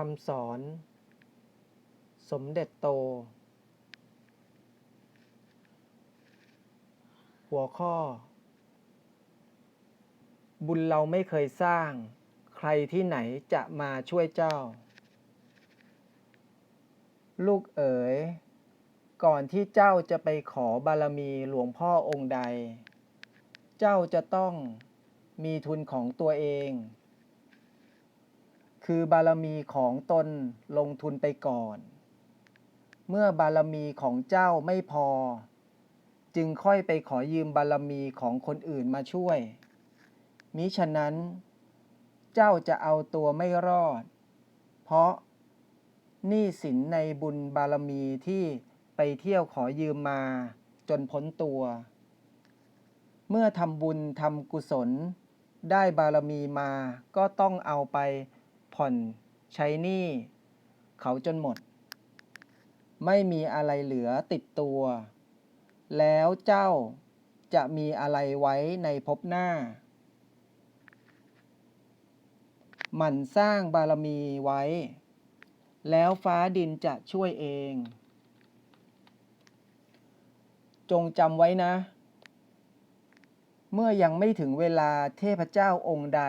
คำสอน สมเด็จโต หัวข้อ บุญเราไม่เคยสร้าง ใครที่ไหนจะมาช่วยเจ้า ลูกเอ๋ย ก่อนที่เจ้าจะไปขอบารมีหลวงพ่อองค์ใด เจ้าจะต้องมีทุนของตัวเอง คือบารมีของตนลงทุนไปก่อน เมื่อบารมีของเจ้าไม่พอ จึงค่อยไปขอยืมบารมีของคนอื่นมาช่วย มิฉะนั้น เจ้าจะเอาตัวไม่รอด เพราะหนี้สินในบุญบารมีที่ไปเที่ยวขอยืมมาจนพ้นตัว เมื่อทำบุญทำกุศล ได้บารมีมาก็ต้องเอาไป ผ่อนใช้หนี้เขาจนหมด ไม่มีอะไรเหลือติดตัว แล้วเจ้าจะมีอะไรไว้ในภพหน้า หมั่นสร้างบารมีไว้ แล้วฟ้าดินจะช่วยเอง จงจำไว้นะ เมื่อยังไม่ถึงเวลาเทพเจ้าองค์ใด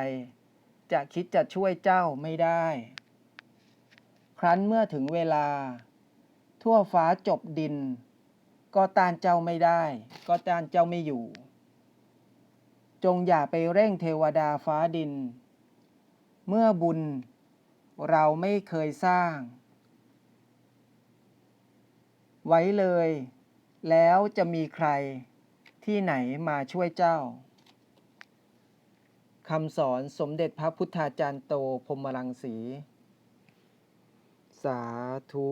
จะคิดจะช่วยเจ้าไม่ได้ ครั้นเมื่อถึงเวลา ทั่วฟ้าจบดิน ก็ต้านเจ้าไม่ได้ ก็ต้านเจ้าไม่อยู่ จงอย่าไปเร่งเทวดาฟ้าดิน เมื่อบุญเราไม่เคยสร้าง ไว้เลย แล้วจะมีใครที่ไหนมาช่วยเจ้า คำสอนสมเด็จพระพุทธาจารย์โตพรมรังสี สาธุ